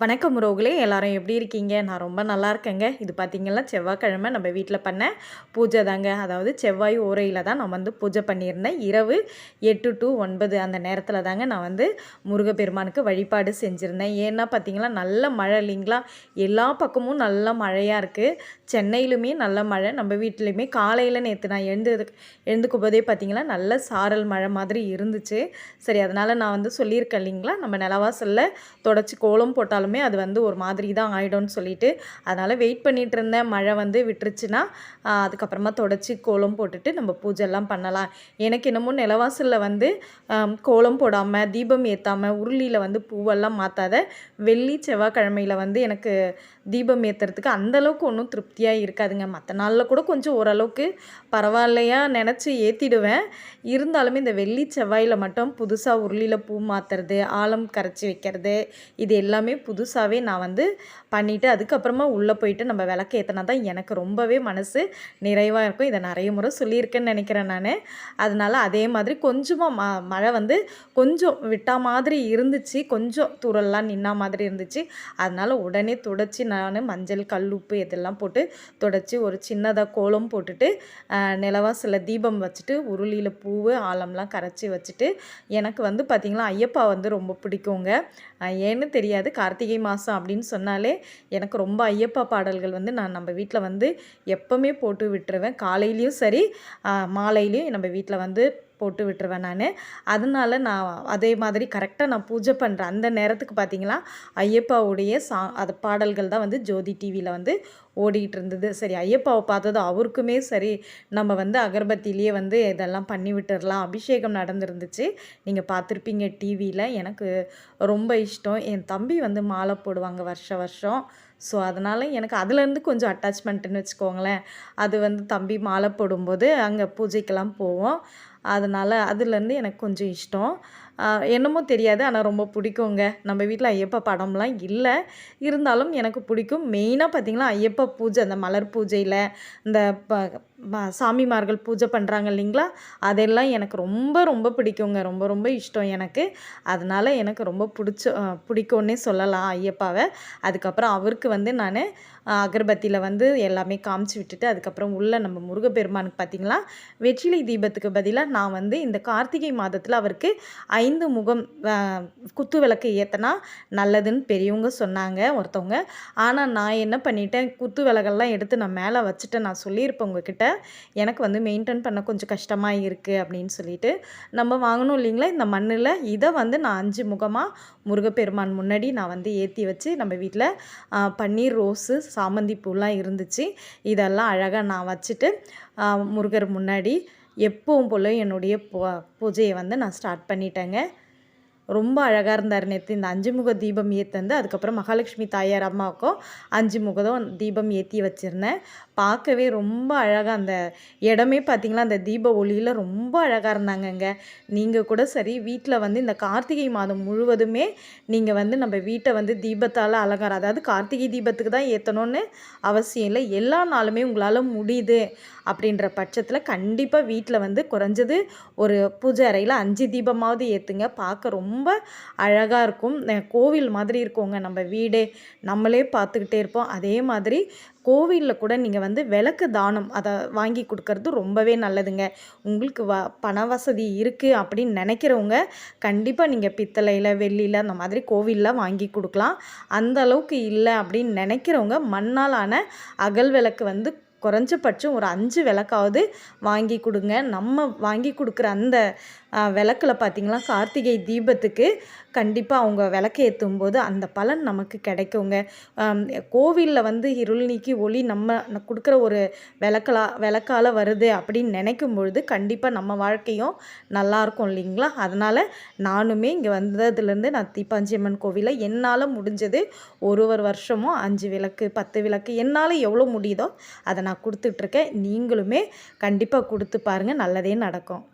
வணக்கம் உறவுகளே எல்லாரும் எப்படி இருக்கீங்க? நான் ரொம்ப நல்லா இருக்கேங்க. இது பார்த்திங்கன்னா செவ்வாய்க்கிழமை நம்ம வீட்டில் பண்ண பூஜை தாங்க. அதாவது செவ்வாய் ஓரையில் தான் நான் வந்து பூஜை பண்ணியிருந்தேன். இரவு எட்டு டு ஒன்பது அந்த நேரத்தில் தாங்க நான் வந்து முருகப்பெருமானுக்கு வழிபாடு செஞ்சுருந்தேன். ஏன்னா பார்த்திங்கன்னா நல்ல மழை இல்லைங்களா? எல்லா பக்கமும் நல்ல மழையாக இருக்குது சென்னையிலுமே நல்ல மழை நம்ம வீட்லேயுமே காலையில் நேற்று நான் எழுந்து எழுந்துக்கும் போதே பார்த்திங்கன்னா நல்ல சாரல் மழை மாதிரி இருந்துச்சு. சரி அதனால் நான் வந்து சொல்லியிருக்கேன் இல்லைங்களா? நம்ம நிலவாசலில் தொடச்சி கோலம் போட்டாலும் இருந்தாலுமே அது வந்து ஒரு மாதிரி தான் ஆகிடும்னு சொல்லிட்டு அதனால் வெயிட் பண்ணிகிட்டு இருந்தேன் மழை வந்து விட்டுருச்சுன்னா அதுக்கப்புறமா தொடச்சி கோலம் போட்டுட்டு நம்ம பூஜைலாம் பண்ணலாம். எனக்கு என்னமோ நிலவாசலில் வந்து கோலம் போடாமல் தீபம் ஏற்றாமல் உருளியில் வந்து பூவெல்லாம் மாற்றாத வெள்ளி செவ்வாய்க்கிழமையில் வந்து எனக்கு தீபம் ஏற்றுறதுக்கு அந்தளவுக்கு ஒன்றும் திருப்தியாக இருக்காதுங்க. மற்ற நாளில் கூட கொஞ்சம் ஓரளவுக்கு பரவாயில்லையா நினச்சி ஏற்றிடுவேன் இருந்தாலுமே இந்த வெள்ளி செவ்வாயில் மட்டும் புதுசாக உருளியில் பூ மாற்றுறது ஆழம் கரைச்சி வைக்கிறது இது எல்லாமே புதுசாகவே நான் வந்து பண்ணிவிட்டு அதுக்கப்புறமா உள்ளே போயிட்டு நம்ம விளக்கு ஏற்றினா தான் எனக்கு ரொம்பவே மனசு நிறைவாக இருக்கும். இதை நிறைய முறை சொல்லியிருக்கேன்னு நினைக்கிறேன் நான். அதனால் அதே மாதிரி கொஞ்சமாக ம மழை வந்து கொஞ்சம் விட்டா மாதிரி இருந்துச்சு. கொஞ்சம் தூரல்லாம் நின்னா மாதிரி இருந்துச்சு. அதனால் உடனே துடைச்சி நான் மஞ்சள் கல் உப்பு இதெல்லாம் போட்டு துடைச்சி ஒரு சின்னதாக கோலம் போட்டுட்டு நிலவாசில் தீபம் வச்சுட்டு உருளியில் பூவு ஆழம்லாம் கரைச்சி வச்சுட்டு எனக்கு வந்து பார்த்திங்களா ஐயப்பா வந்து ரொம்ப பிடிக்குங்க. ஏன்னு தெரியாது. கார்த்திகை மாதம் அப்படின்னு சொன்னாலே எனக்கு ரொம்ப ஐயப்பா பாடல்கள் வந்து நான் நம்ம வீட்டில் வந்து எப்போவுமே போட்டு விட்டுருவேன். காலையிலையும் சரி மாலையிலையும் நம்ம வீட்டில் வந்து போட்டு விட்டுருவேன் நான். அதனால நான் அதே மாதிரி கரெக்டாக நான் பூஜை பண்ணுறேன் அந்த நேரத்துக்கு பார்த்தீங்கன்னா ஐயப்பாவுடைய சா அது பாடல்கள் தான் வந்து ஜோதி டிவியில் வந்து ஓடிக்கிட்டு இருந்தது. சரி ஐயப்பாவை பார்த்தது அவருக்குமே சரி நம்ம வந்து அகர்பத்திலேயே வந்து இதெல்லாம் பண்ணி விட்டுடலாம் அபிஷேகம் நடந்துருந்துச்சு. நீங்கள் பார்த்துருப்பீங்க டிவியில் எனக்கு ரொம்ப இஷ்டம். என் தம்பி வந்து மாலை போடுவாங்க வருஷ வருஷம். ஸோ அதனால் எனக்கு அதுலேருந்து கொஞ்சம் அட்டாச்மெண்ட்டுன்னு வச்சுக்கோங்களேன். அது வந்து தம்பி மாலை போடும்போது அங்கே பூஜைக்கெல்லாம் போவோம். அதனால் அதுலேருந்து எனக்கு கொஞ்சம் இஷ்டம். என்னமோ தெரியாது. ஆனால் ரொம்ப பிடிக்குங்க. நம்ம வீட்டில் ஐயப்பா படம்லாம் இல்லை. இருந்தாலும் எனக்கு பிடிக்கும். மெயினாக பார்த்திங்கன்னா ஐயப்பா பூஜை அந்த மலர் பூஜையில் இந்த ப சாமிமார்கள் பூஜை பண்ணுறாங்க இல்லைங்களா? அதெல்லாம் எனக்கு ரொம்ப ரொம்ப பிடிக்குங்க. ரொம்ப ரொம்ப இஷ்டம் எனக்கு. அதனால் எனக்கு ரொம்ப பிடிச்ச பிடிக்கும்னே சொல்லலாம் ஐயப்பாவை. அதுக்கப்புறம் அவருக்கு வந்து நான் அகர்பத்தியில் வந்து எல்லாமே காமிச்சு விட்டுட்டு அதுக்கப்புறம் உள்ளே நம்ம முருகப்பெருமானுக்கு பார்த்திங்களா வெற்றிலை தீபத்துக்கு பதிலாக நான் வந்து இந்த கார்த்திகை மாதத்தில் அவருக்கு ஐந்து முகம் குத்து விளக்கு ஏற்றினா நல்லதுன்னு பெரியவங்க சொன்னாங்க ஒருத்தவங்க. ஆனால் நான் என்ன பண்ணிட்டேன்? குத்து விளக்கெல்லாம் எடுத்து நான் மேலே வச்சுட்டேன் நான் சொல்லியிருப்பேன் உங்ககிட்ட. எனக்கு வந்து மெயின்டைன் பண்ண கொஞ்சம் கஷ்டமாக இருக்குது அப்படின்னு சொல்லிட்டு நம்ம வாங்கணும் இல்லைங்களா? இந்த மண்ணில் இதை வந்து நான் அஞ்சு முகமாக முருகப்பெருமான் முன்னாடி நான் வந்து ஏற்றி வச்சு நம்ம வீட்டில் பன்னீர் ரோஸு சாமந்தி பூலாம் இருந்துச்சு. இதெல்லாம் அழகாக நான் வச்சுட்டு முருகர் முன்னாடி எப்பவும் போல் என்னுடைய பூ பூஜையை வந்து நான் ஸ்டார்ட் பண்ணிட்டேங்க. ரொம்ப அழகாக இருந்தார் நேற்று இந்த அஞ்சு முக தீபம் ஏற்றந்து அதுக்கப்புறம் மகாலட்சுமி தாயார் அம்மாவுக்கும் அஞ்சு முகதம் தீபம் ஏற்றி வச்சுருந்தேன். பார்க்கவே ரொம்ப அழகாக அந்த இடமே பார்த்திங்களா அந்த தீப ஒளியில் ரொம்ப அழகாக இருந்தாங்கங்க. நீங்கள் கூட சரி வீட்டில் வந்து இந்த கார்த்திகை மாதம் முழுவதுமே நீங்கள் வந்து நம்ம வீட்டை வந்து தீபத்தால் அலங்காரம் அதாவது கார்த்திகை தீபத்துக்கு தான் ஏற்றணும்னு அவசியம் இல்லை. எல்லா நாளுமே உங்களால் முடியுது அப்படின்ற பட்சத்தில் கண்டிப்பாக வீட்டில் வந்து குறைஞ்சது ஒரு பூஜை அறையில் அஞ்சு தீபமாவது ஏற்றுங்க பார்க்க ரொம்ப ரொம்ப அழகாக இருக்கும். கோவில் மாதிரி இருக்குங்க. நம்ம வீடே நம்மளே பார்த்துக்கிட்டே இருப்போம். அதே மாதிரி கோவிலில் கூட நீங்கள் வந்து விளக்கு தானம் அதை வாங்கி கொடுக்கறது ரொம்பவே நல்லதுங்க. உங்களுக்கு வ பண வசதி இருக்குது அப்படின்னு நினைக்கிறவங்க கண்டிப்பாக நீங்கள் பித்தளையில் வெள்ளியில் அந்த மாதிரி கோவிலில் வாங்கி கொடுக்கலாம். அந்த அளவுக்கு இல்லை அப்படின்னு நினைக்கிறவங்க மண்ணாலான அகல் விளக்கு வந்து குறைஞ்சபட்சம் ஒரு அஞ்சு விளக்காவது வாங்கி கொடுங்க. நம்ம வாங்கி கொடுக்குற அந்த விளக்கில் பார்த்திங்களா கார்த்திகை தீபத்துக்கு கண்டிப்பாக அவங்க விளக்கு ஏற்றும் போது அந்த பலன் நமக்கு கிடைக்குங்க. கோவிலில் வந்து இருள் நீக்கி ஒளி நம்ம கொடுக்குற ஒரு விளக்கலா விளக்கால் வருது அப்படின்னு நினைக்கும் பொழுது கண்டிப்பாக நம்ம வாழ்க்கையும் நல்லாயிருக்கும் இல்லைங்களா? அதனால் நானுமே இங்கே வந்ததுலேருந்து நான் தீப்பாஞ்சியம்மன் கோவிலில் என்னால் முடிஞ்சது ஒரு ஒரு வருஷமும் அஞ்சு விளக்கு பத்து விளக்கு என்னால் எவ்வளோ முடியுதோ அதை நான் கொடுத்துட்ருக்கேன். நீங்களுமே கண்டிப்பாக கொடுத்து பாருங்கள் நல்லதே நடக்கும்.